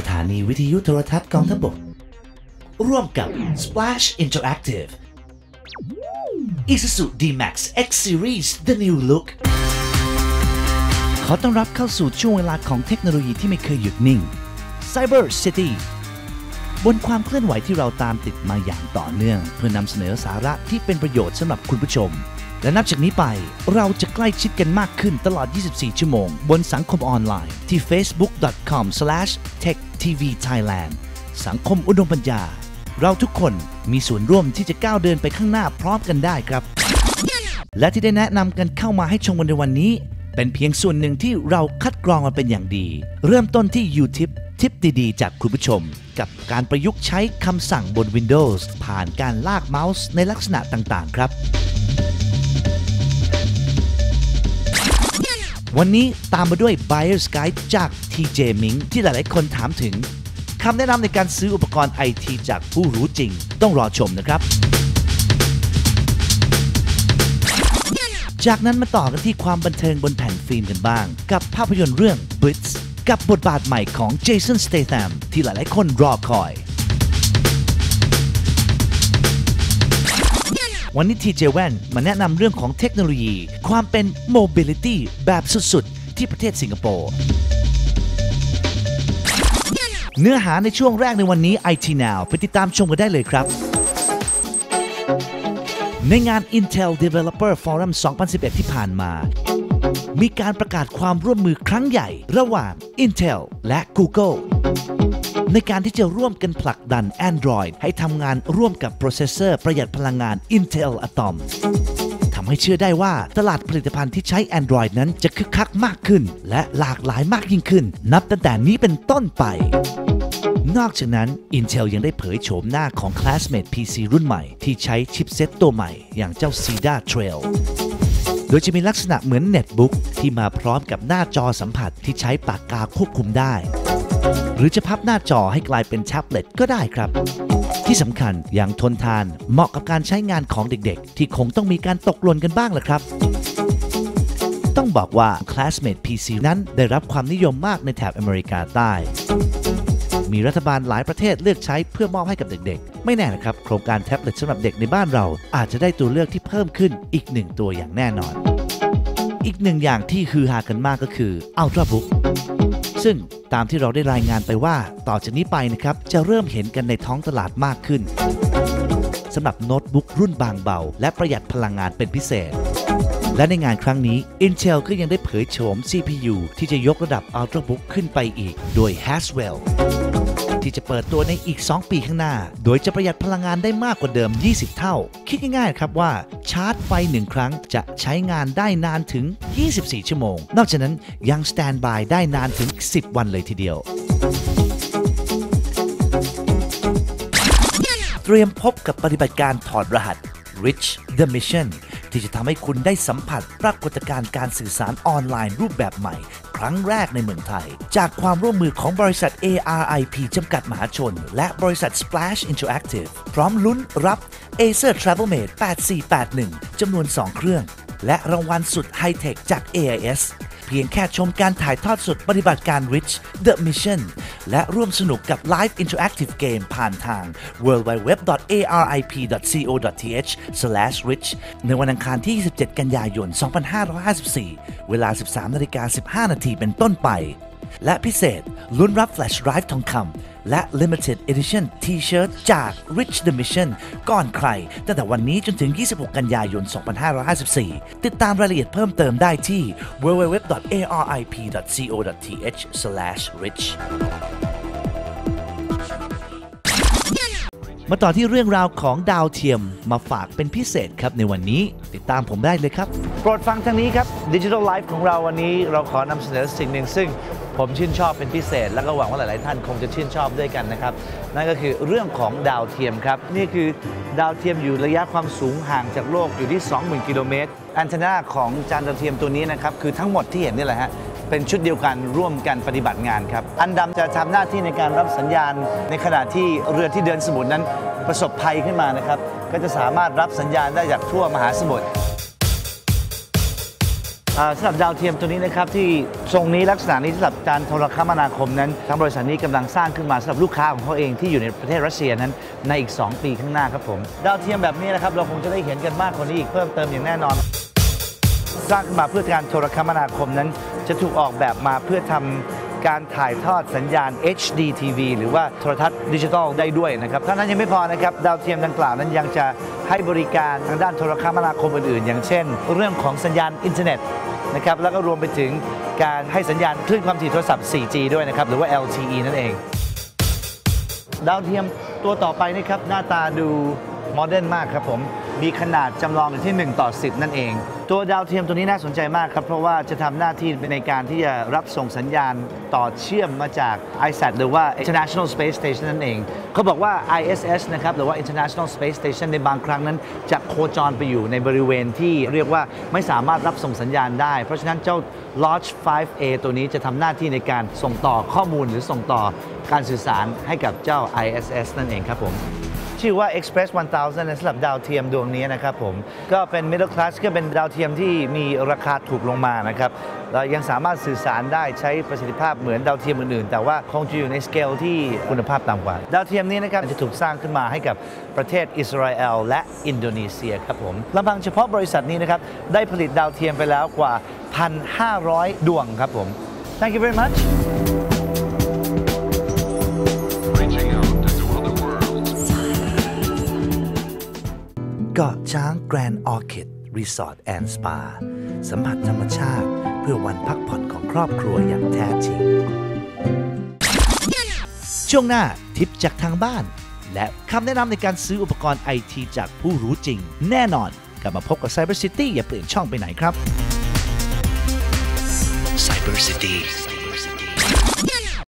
สถานีวิทยุโทรทัศน์กองทัพบก ร่วมกับ Splash Interactive Isuzu D-Max X Series The New Look ขอต้อนรับเข้าสู่ช่วงเวลาของเทคโนโลยีที่ไม่เคยหยุดนิ่ง Cyber City บนความเคลื่อนไหวที่เราตามติดมาอย่างต่อเนื่อง เพื่อนำเสนอสาระที่เป็นประโยชน์สำหรับคุณผู้ชม และนับจากนี้ไปเราจะใกล้ชิดกันมากขึ้นตลอด 24 ชั่วโมง บนสังคมออนไลน์ที่ facebook.com/techtvthailand สังคมอุดมปัญญา เราทุกคนมีส่วนร่วมที่จะก้าวเดินไปข้างหน้าพร้อมกันได้ครับ และที่ได้แนะนำกันเข้ามาให้ชมกันในวันนี้ เป็นเพียงส่วนหนึ่งที่เราคัดกรองมาเป็นอย่างดี เริ่มต้นที่ YouTube ทิปดีๆ จากคุณผู้ชม กับการประยุกต์ใช้คำสั่งบน Windows ผ่านการลากเมาส์ในลักษณะต่างๆ ครับ วันนี้ตามมาด้วย Buyer's Guide จาก TJ Ming ที่หลายๆคนถามถึงคำแนะนำในการซื้ออุปกรณ์ไอทีจากผู้รู้จริง ต้องรอชมนะครับ จากนั้นมาต่อกันที่ความบันเทิงบนแผ่นฟิล์มกันบ้าง กับภาพยนตร์เรื่อง Blitz กับบทบาทใหม่ของ Jason Statham ที่หลายๆคนรอคอย วันนี้ TJ w a n มาแนะนำเรื่องของเทคโนโลยี ความเป็น Mobility แบบสุด ๆ ที่ประเทศสิงคโปร์เนื้อหาในช่วงแรกในวันนี้ IT Now ไปติดตามชมกันได้เลยครับ ในงาน Intel Developer Forum 2011 ที่ผ่านมา มีการประกาศความร่วมมือครั้งใหญ่ระหว่าง Intel และ Google ในการที่จะร่วมกันผลักดัน Android ให้ทำงานร่วมกับโปรเซสเซอร์ประหยัดพลังงาน Intel Atom ทำให้เชื่อได้ว่าตลาดผลิตภัณฑ์ที่ใช้ Android นั้นจะคึกคักมากขึ้น และหลากหลายมากยิ่งขึ้น นับตั้งแต่นี้เป็นต้นไปนอกจากนั้น Intel ยังได้เผยโฉมหน้าของ Classmate PC รุ่นใหม่ ที่ใช้ชิปเซ็ตตัวใหม่อย่างเจ้า Cedar Trail โดยจะมีลักษณะเหมือนเน็ตบุ๊กที่มาพร้อมกับหน้าจอสัมผัสที่ใช้ปากกาควบคุมได้ หรือจะพับหน้าจอให้กลายเป็นแท็บเล็ตก็ได้ครับ ที่สำคัญอย่างทนทานเหมาะกับการใช้งานของเด็กๆ ที่คงต้องมีการตกหล่นกันบ้างแหละครับ ต้องบอกว่า Classmate PC นั้นได้รับความนิยมมากในแถบอเมริกาใต้ มีรัฐบาลหลายประเทศเลือกใช้เพื่อมอบให้กับเด็กๆ ไม่แน่นะครับ โครงการแท็บเล็ตสำหรับเด็กในบ้านเรา อาจจะได้ตัวเลือกที่เพิ่มขึ้นอีกหนึ่งตัวอย่างแน่นอน อีกหนึ่งอย่างที่ฮือฮากันมากก็คือ Ultrabook ซึ่งตามที่เราได้รายงานไปว่าต่อจากนี้ไปนะครับ จะเริ่มเห็นกันในท้องตลาดมากขึ้นสำหรับโน้ตบุ๊กรุ่นบางเบา และประหยัดพลังงานเป็นพิเศษ และในงานครั้งนี้ Intel ก็ยังได้เผยโฉม CPU ที่จะยกระดับ Ultrabook ขึ้นไปอีก โดย Haswell ที่จะเปิดตัวในอีก 2 ปีข้างหน้า โดยจะประหยัดพลังงานได้มากกว่าเดิม 20 เท่า คิดง่ายๆครับว่าชาร์จไฟ 1 ครั้งจะใช้งานได้นานถึง 24 ชั่วโมง นอกจากนั้นยังสแตนบายได้นานถึง 10 วันเลยทีเดียวเตรียมพบกับปฏิบัติการถอดรหัส Rich the Mission ที่จะทำให้คุณได้สัมผัสปรากฏการณ์การสื่อสารออนไลน์รูปแบบใหม่ ครั้งแรกในเมืองไทย จากความร่วมมือของบริษัท ARIP จำกัดมหาชน และบริษัท Splash Interactive พร้อมลุ้นรับ Acer Travelmate 8481 จำนวน 2 เครื่อง และรางวัลสุดไฮเทคจาก AIS เพียงแค่ชมการถ่ายทอดสดปฏิบัติการ Rich The Mission และร่วมสนุกกับ Live Interactive Game ผ่านทาง www.arip.co.th/rich ในวันอังคารที่ 27 กันยายน 2554 เวลา 13นาฬิกา15 นาทีเป็นต้นไป และพิเศษลุ้นรับแฟลชไรฟ์ทองคำและ Limited Edition T-shirt จาก Rich the Mission ก่อนใคร ตั้งแต่วันนี้จนถึง 26 กันยายน 2554 ติดตามรายละเอียดเพิ่มเติมได้ที่ www.arip.co.th/rich มาต่อที่เรื่องราวของดาวเทียมมาฝากเป็นพิเศษครับในวันนี้ติดตามผมได้เลยครับ โปรดฟังทางนี้ครับ Digital Life ของเราวันนี้เราขอนำเสนอสิ่งหนึ่งซึ่งผมชื่นชอบเป็นพิเศษ แล้วก็หวังว่าหลาย ๆ ท่านคงจะชื่นชอบด้วยกันนะครับ นั่นก็คือเรื่องของดาวเทียมครับ นี่คือดาวเทียมอยู่ระยะความสูงห่างจากโลกอยู่ที่ 20,000 กิโลเมตรแอนเทนาของจานดาวเทียมตัวนี้นะครับ คือทั้งหมดที่เห็นนี่แหละฮะ เป็นชุดเดียวกันร่วมกันปฏิบัติงานครับ อันดำจะทำหน้าที่ในการรับสัญญาณ ในขณะที่เรือที่เดินสมุทรนั้นประสบภัยขึ้นมานะครับ ก็จะสามารถรับสัญญาณได้จากทั่วมหาสมุทรอ่าสำหรับดาวเทียมตัวนี้นะครับที่ทรงนี้ลักษณะนี้สำหรับการโทรคมนาคมนั้นทางบริษัทนี้กำลังสร้างขึ้นมาสำหรับลูกค้าของเขาเองที่อยู่ในประเทศรัสเซียนั้นในอีก 2 ปีข้างหน้าครับผม ดาวเทียมแบบนี้นะครับเราคงจะได้เห็นกันมากกว่านี้อีกเพิ่มเติมอย่างแน่นอน สร้างขึ้นมาเพื่อการโทรคมนาคมนั้น จะถูกออกแบบมาเพื่อทำการถ่ายทอดสัญญาณ HD TV หรือว่าโทรทัศน์ดิจิทัลได้ด้วยนะครับเท่านั้นยังไม่พอนะครับ ดาวเทียมดังกล่าวนั้นยังจะให้บริการทางด้านโทรคมนาคมอื่นๆ อย่างเช่น เรื่องของสัญญาณอินเทอร์เน็ตนะครับแล้วก็รวมไปถึงการให้สัญญาณคลื่นความถี่โทรศัพท์ 4G ด้วยนะครับหรือว่า LTE นั่นเอง ดาวเทียมตัวต่อไปนี่ครับหน้าตาดูโมเดิร์นมากครับผมมีขนาดจำลองอยู่ที่ 1 ต่อ 10 นั่นเอง ตัวดาวเทียมตัวนี้น่าสนใจมากครับ เพราะว่าจะทำหน้าที่ในการที่จะรับส่งสัญญาณต่อเชื่อมมาจาก ISAT หรือว่า International Space Station นั่นเอง เขาบอกว่า ISS นะครับหรือว่า International Space Station ในบางครั้งนั้น จะโคจรไปอยู่ในบริเวณที่เรียกว่าไม่สามารถรับส่งสัญญาณได้ เพราะฉะนั้นเจ้า Launch 5A ตัวนี้จะทำหน้าที่ในการส่งต่อข้อมูลหรือส่งต่อการสื่อสารให้กับเจ้า ISS นั่นเองครับผม ชื่อว่า Express 1000นะสำหรับดาวเทียมดวงนี้นะครับผม ก็เป็น middle class ก็เป็นดาวเทียมที่มีราคาถูกลงมานะครับเรายังสามารถสื่อสารได้ใช้ประสิทธิภาพเหมือนดาวเทียมอื่นๆ แต่ว่าคงจะอยู่ในสเกลที่คุณภาพต่ำกว่า ดาวเทียมนี้นะครับจะถูกสร้างขึ้นมาให้กับประเทศอิสราเอลและอินโดนีเซียครับผมลำพังเฉพาะบริษัทนี้นะครับได้ผลิตดาวเทียมไปแล้วกว่า 1,500 ดวงครับผม Thank you very much กาะช้างแกรนด์ออคิดรีสอร์ทแอนด์สปาสัมผัสธรรมชาติ เพื่อวันพักผ่อนของครอบครัวอย่างแท้จริง ช่วงหน้าทิปจากทางบ้าน และคำแนะนำในการซื้ออุปกรณ์ไอทีจากผู้รู้จริง แน่นอน กลับมาพบกับ Cyber City อย่าเปลี่ยนช่องไปไหนครับ Cyber City